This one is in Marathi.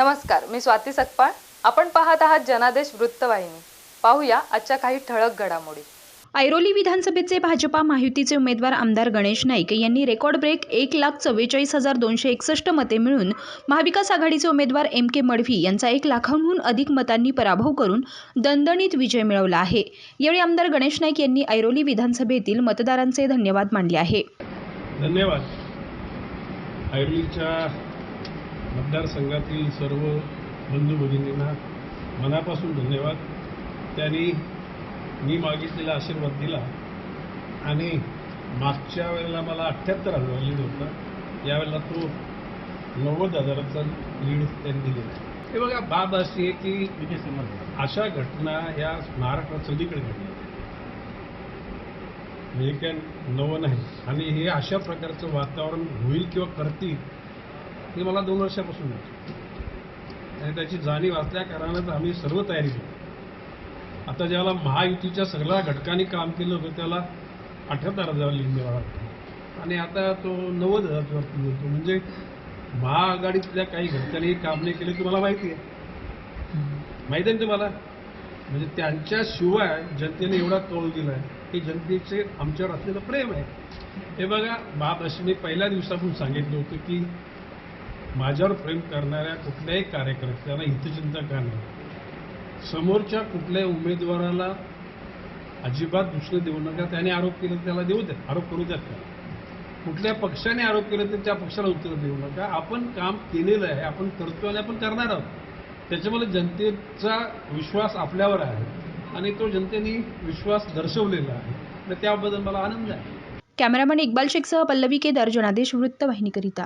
नमस्कार मी स्वाती सकपाळ. आपण पाहत आहात जनादेश वृत्तवाहिनी. पाहूया आजच्या काही ठळक घडामोडी. ऐरोली विधानसभेचे भाजपा महायुतीचे उमेदवार आमदार गणेश नाईक यांनी रेकॉर्ड ब्रेक एक लाख चव्वेचाळीस हजार दोनशे एकसष्ट मते मिळून महाविकास आघाडीचे उमेदवार एम के मडवी यांचा एक लाखांहून अधिक मतांनी पराभव करून दणदणीत विजय मिळवला आहे. यावेळी आमदार गणेश नाईक यांनी ऐरोली विधानसभेतील मतदारांचे धन्यवाद मानले आहे. धन्यवाद. ऐरोलीच्या मतदारसंघातील सर्व बंधू भगिनींना मनापासून धन्यवाद. त्यांनी मी मागितलेला आशीर्वाद दिला आणि मागच्या वेळेला मला अठ्ठ्याहत्तर हजार लीड होता. यावेळेला तो नव्वद हजाराचा लीड त्यांनी दिलेला आहे. हे बघा बाब अशी आहे की अशा घटना या महाराष्ट्रात सगळीकडे घडल्या म्हणजे काय नवं नाही. आणि हे अशा प्रकारचं वातावरण होईल किंवा करतील हे मला दोन वर्षापासून वाटतं आणि त्याची जाणीव असल्या कारणानं आम्ही सर्व तयारी केली. आता ज्याला महायुतीच्या सगळ्या घटकांनी काम केलं होतं त्याला अठ्याहत्तर हजार लिंग मिळाला आणि आता तो नव्वद हजार मिळतो म्हणजे महाआघाडीतल्या काही घटकांनी काम नाही केलं तुम्हाला माहिती आहे. माहिती आहे ना तुम्हाला? म्हणजे त्यांच्याशिवाय जनतेने एवढा कौल दिला आहे की जनतेचे आमच्यावर असलेलं प्रेम आहे. हे बघा बाप पहिल्या दिवसापासून सांगितलं होतं की माझ्यावर प्रेम करणाऱ्या कुठल्याही कार्यकर्त्याला हितचिंता का नाही. समोरच्या कुठल्याही उमेदवाराला अजिबात दुसरं देऊ नका. त्याने आरोप केला त्याला देऊ द्या. आरोप करू द्यात का कुठल्या पक्षाने आरोप केला तर त्या पक्षाला उत्तर देऊ नका. आपण काम केलेलं आहे. आपण करतो आणि आपण करणार आहोत. त्याच्यामुळे जनतेचा विश्वास आपल्यावर आहे आणि तो जनतेने विश्वास दर्शवलेला आहे. तर त्याबद्दल मला आनंद आहे. कॅमेरामन इक्बाल शेखसह पल्लवी केदार जनादेश वृत्तवाहिनीकरिता